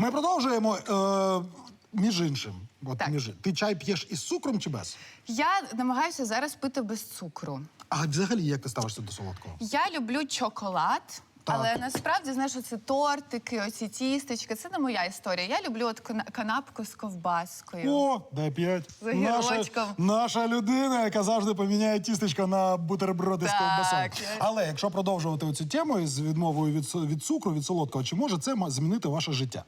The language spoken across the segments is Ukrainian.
Ми продовжуємо. Е, між іншим, от Так. між ти чай п'єш із цукром чи без? Я намагаюся зараз пити без цукру. А взагалі як ти ставишся до солодкого? Я люблю чоколад. Але насправді знаєш, оці тортики, оці тістечки, це не моя історія. Я люблю от кана- канапку з ковбаскою. О, дай п'ять. За Наша, гірочком. наша людина, яка завжди поміняє тістечко на бутерброди з Так, ковбасою. Але якщо продовжувати цю тему з відмовою від, со- від цукру, від солодкого, чи може це ма- змінити ваше життя?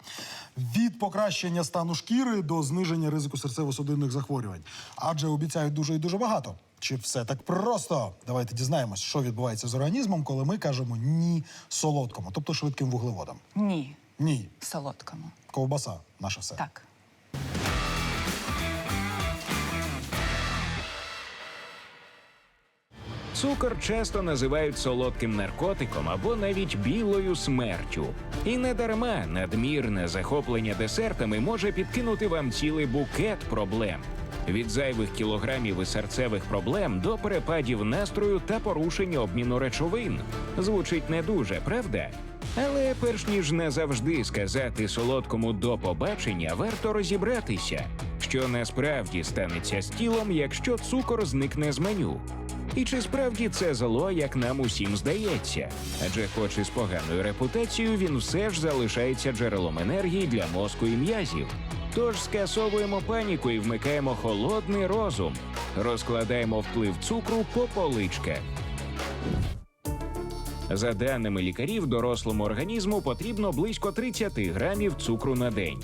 Від покращення стану шкіри до зниження ризику серцево-судинних захворювань. Адже обіцяють дуже і дуже багато. Чи все так просто? Давайте дізнаємось, що відбувається з організмом, коли ми кажемо ні солодкому, тобто швидким вуглеводам. Ні, Ні, солодкому. ковбаса, наше все. Так. Цукор часто називають солодким наркотиком або навіть білою смертю. І не дарма надмірне захоплення десертами може підкинути вам цілий букет проблем. Від зайвих кілограмів і серцевих проблем до перепадів настрою та порушення обміну речовин. Звучить не дуже, правда? Але перш ніж не завжди сказати солодкому до побачення, варто розібратися, що насправді станеться з тілом, якщо цукор зникне з меню. І чи справді це зло, як нам усім здається? Адже, хоч і з поганою репутацією, він все ж залишається джерелом енергії для мозку і м'язів. Тож скасовуємо паніку і вмикаємо холодний розум, розкладаємо вплив цукру по поличках. За даними лікарів, дорослому організму потрібно близько 30 грамів цукру на день.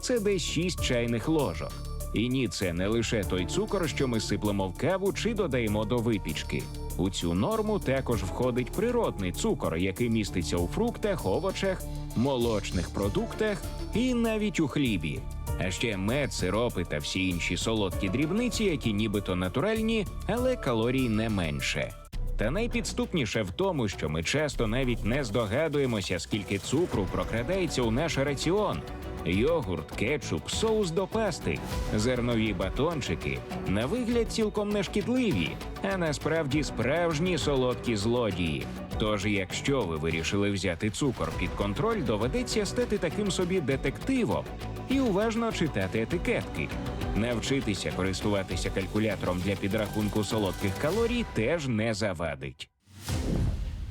Це десь 6 чайних ложок. І ні, це не лише той цукор, що ми сиплемо в каву чи додаємо до випічки. У цю норму також входить природний цукор, який міститься у фруктах, овочах, молочних продуктах і навіть у хлібі. А ще мед, сиропи та всі інші солодкі дрібниці, які нібито натуральні, але калорій не менше. Та найпідступніше в тому, що ми часто навіть не здогадуємося, скільки цукру прокрадається у наш раціон. Йогурт, кетчуп, соус до пасти, зернові батончики на вигляд цілком не шкідливі, а насправді справжні солодкі злодії. Тож, якщо ви вирішили взяти цукор під контроль, доведеться стати таким собі детективом і уважно читати етикетки. Навчитися користуватися калькулятором для підрахунку солодких калорій теж не завадить.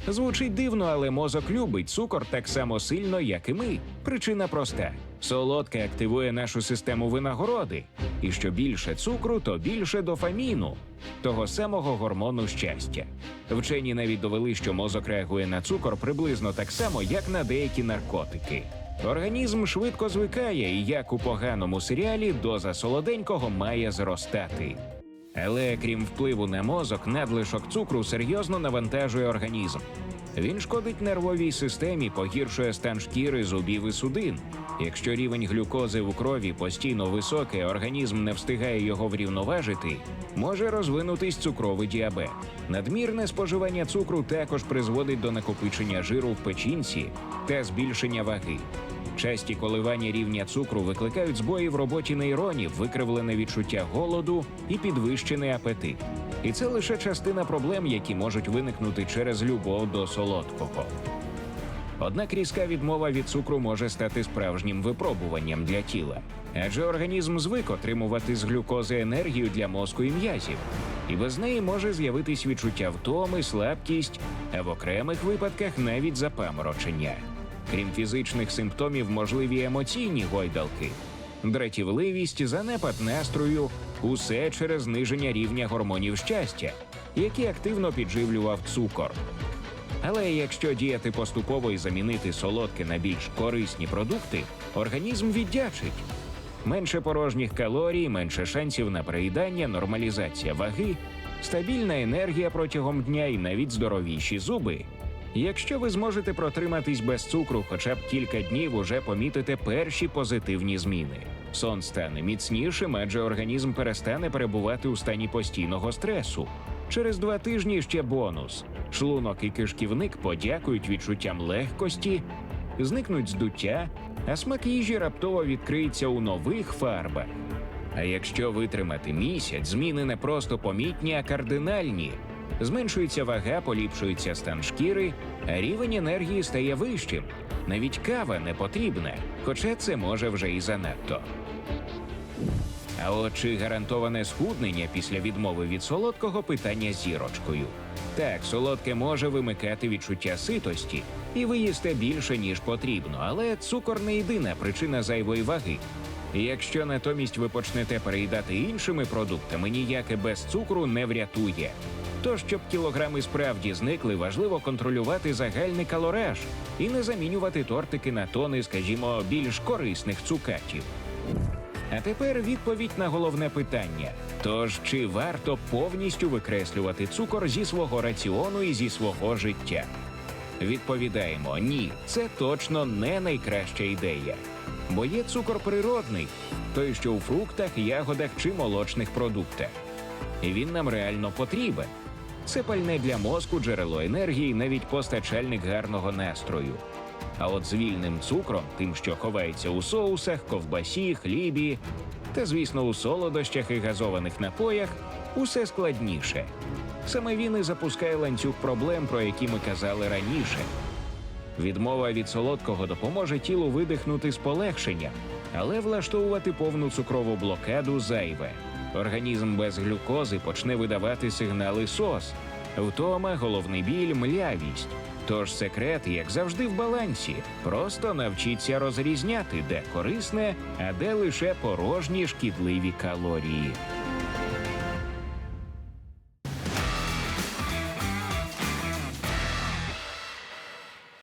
Звучить дивно, але мозок любить цукор так само сильно, як і ми. Причина проста: солодке активує нашу систему винагороди, і що більше цукру, то більше дофаміну, того самого гормону щастя. Вчені навіть довели, що мозок реагує на цукор приблизно так само, як на деякі наркотики. Організм швидко звикає, і як у поганому серіалі, доза солоденького має зростати. Але крім впливу на мозок, надлишок цукру серйозно навантажує організм. Він шкодить нервовій системі, погіршує стан шкіри, зубів і судин. Якщо рівень глюкози у крові постійно високий, організм не встигає його врівноважити, може розвинутись цукровий діабет. Надмірне споживання цукру також призводить до накопичення жиру в печінці та збільшення ваги. Часті коливання рівня цукру викликають збої в роботі нейронів, викривлене відчуття голоду і підвищений апетит. І це лише частина проблем, які можуть виникнути через любов до солодкого. Однак різка відмова від цукру може стати справжнім випробуванням для тіла, адже організм звик отримувати з глюкози енергію для мозку і м'язів, і без неї може з'явитись відчуття втоми, слабкість, а в окремих випадках навіть запаморочення. Крім фізичних симптомів, можливі емоційні гойдалки, дратівливість, занепад настрою усе через зниження рівня гормонів щастя, які активно підживлював цукор. Але якщо діяти поступово і замінити солодке на більш корисні продукти, організм віддячить. Менше порожніх калорій, менше шансів на переїдання, нормалізація ваги, стабільна енергія протягом дня і навіть здоровіші зуби. Якщо ви зможете протриматись без цукру хоча б кілька днів, уже помітите перші позитивні зміни. Сон стане міцнішим, адже організм перестане перебувати у стані постійного стресу. Через два тижні ще бонус. Шлунок і кишківник подякують відчуттям легкості, зникнуть здуття, а смак їжі раптово відкриється у нових фарбах. А якщо витримати місяць, зміни не просто помітні, а кардинальні. Зменшується вага, поліпшується стан шкіри, а рівень енергії стає вищим. Навіть кава не потрібна, хоча це може вже і занадто. А от чи гарантоване схуднення після відмови від солодкого питання зірочкою? Так, солодке може вимикати відчуття ситості, і ви їсте більше, ніж потрібно, але цукор не єдина причина зайвої ваги. Якщо натомість ви почнете переїдати іншими продуктами, ніяке без цукру не врятує. То, щоб кілограми справді зникли, важливо контролювати загальний калораж і не замінювати тортики на тони, скажімо, більш корисних цукатів. А тепер відповідь на головне питання: тож чи варто повністю викреслювати цукор зі свого раціону і зі свого життя? Відповідаємо ні, це точно не найкраща ідея. Бо є цукор природний, той, що у фруктах, ягодах чи молочних продуктах. І він нам реально потрібен. Це пальне для мозку, джерело енергії, навіть постачальник гарного настрою. А от з вільним цукром, тим, що ховається у соусах, ковбасі, хлібі, та, звісно, у солодощах і газованих напоях, усе складніше. Саме він і запускає ланцюг проблем, про які ми казали раніше. Відмова від солодкого допоможе тілу видихнути з полегшенням, але влаштовувати повну цукрову блокаду зайве. Організм без глюкози почне видавати сигнали СОС, втома, головний біль, млявість. Тож секрет, як завжди, в балансі. Просто навчіться розрізняти, де корисне, а де лише порожні шкідливі калорії.